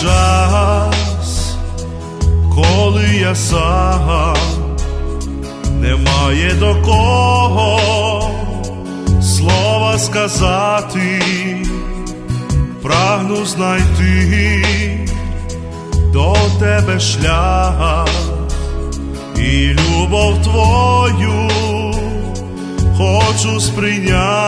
час, коли я сам немає до кого слова сказати, прагну знайти до тебе шлях і любов твою хочу сприйняти.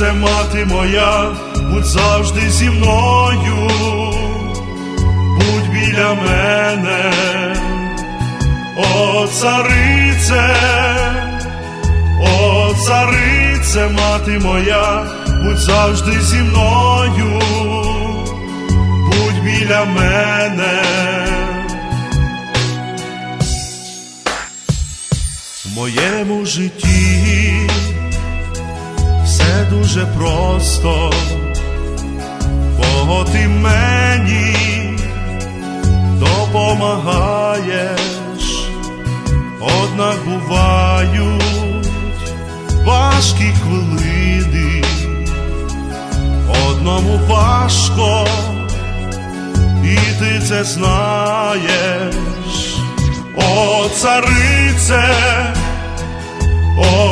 Царице, мати моя, будь завжди зі мною, будь біля мене, о царице, о царице, мати моя, будь завжди зі мною, будь біля мене. В моєму житті дуже просто, бо ти мені допомагаєш, однак бувають важкі хвилини, одному важко, і ти це знаєш, о царице.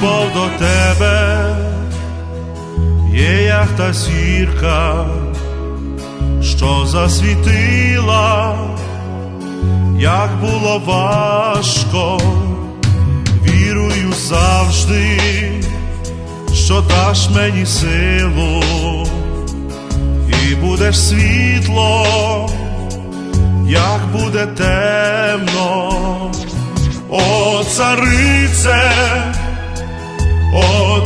Любов до тебе, є як та зірка, що засвітила, як було важко, вірую завжди, що даш мені силу, і будеш світло, як буде темно, о царице.